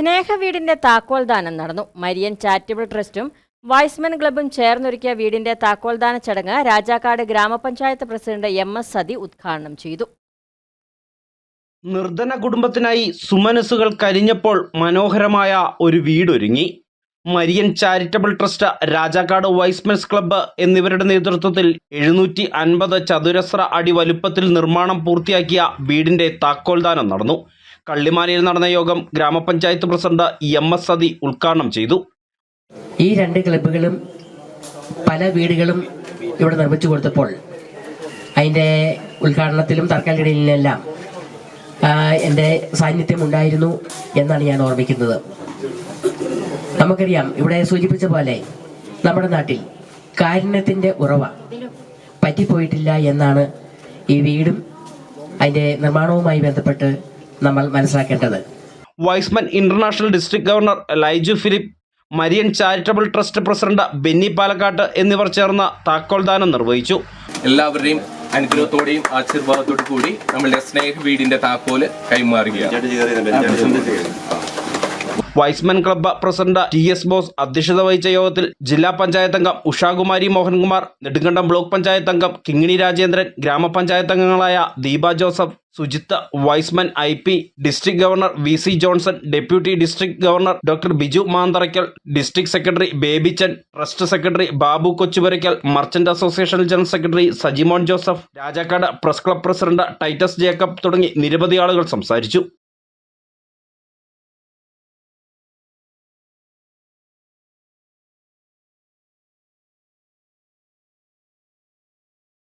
സ്നേഹവീടിന്റെ താക്കോൽദാനം നടന്നു. Marian charitable ട്രസ്റ്റും വൈസ്മൻ ക്ലബും ചേർന്നൊരുക്കിയ വീടിന്റെ താക്കോൽദാന ചടങ്ങ് രാജാക്കാട് ഗ്രാമപഞ്ചായത്ത് പ്രസിഡന്റ് എം എസ് സതി ഉദ്ഘാടനം ചെയ്തു. നിർധന കുടുംബത്തിനായി സുമനസുകൾ കരിഞ്ഞപ്പോൾ മനോഹരമായ ഒരു വീടൊരുങ്ങി. Marian charitable trust Rajakkad Y's Men's club എന്നിവരുടെ നേതൃത്വത്തിൽ എഴുന്നൂറ്റി അൻപത് ചതുരശ്ര അടി വലുപ്പത്തിൽ നിർമ്മാണം പൂർത്തിയാക്കിയ വീടിന്റെ താക്കോൽദാനം നടന്നു. കള്ളിമാലയിൽ നടന്ന യോഗം ഗ്രാമപഞ്ചായത്ത് പ്രസിഡന്റ് എം എസ് സതി ഉദ്ഘാടനം ചെയ്തു. ഈ രണ്ട് ക്ലബ്ബുകളും പല വീടുകളും ഇവിടെ നിർമ്മിച്ചു കൊടുത്തപ്പോൾ അതിന്റെ ഉദ്ഘാടനത്തിലും തർക്കലിടയിലെല്ലാം എന്റെ സാന്നിധ്യം ഉണ്ടായിരുന്നു എന്നാണ് ഞാൻ ഓർമ്മിക്കുന്നത്. നമുക്കറിയാം ഇവിടെ സൂചിപ്പിച്ച പോലെ നമ്മുടെ നാട്ടിൽ കാരുണ്യത്തിന്റെ ഉറവ പറ്റിപ്പോയിട്ടില്ല എന്നാണ് ഈ വീടും അതിന്റെ നിർമ്മാണവുമായി ബന്ധപ്പെട്ട് നമ്മൾ മനസ്സിലാക്കേണ്ടത്. Y's Men international district governor Laiju Philip Marian charitable trust president Benny Palakkatt എന്നിവർ ചേർന്ന് താക്കോൽദാനം നിർവഹിച്ചു. എല്ലാവരുടെയും അനുഗ്രഹത്തോടെയും ആശീർവാദത്തോടു കൂടി നമ്മളുടെ സ്നേഹ വീടിന്റെ താക്കോൽ കൈമാറുകയാണ്. Y's Men club president T S Bose അധ്യക്ഷത വഹിച്ച യോഗത്തിൽ ജില്ലാ പഞ്ചായത്ത് അംഗം ഉഷാകുമാരി മോഹൻകുമാർ നെടുങ്കണ്ടം ബ്ലോക്ക് പഞ്ചായത്ത് അംഗം കിങ്ങിണി രാജേന്ദ്രൻ ഗ്രാമപഞ്ചായത്ത് അംഗങ്ങളായ Deepa Joseph Sujith Y's Men I P district governor V C Johnson deputy district governor doctor Biju Mantharackal district secretary Babychan trust secretary Babu Kochupurackal merchant association general secretary Sajimon Joseph Rajakkad press club president Titus Jacob തുടങ്ങി നിരവധി ആളുകൾ സംസാരിച്ചു.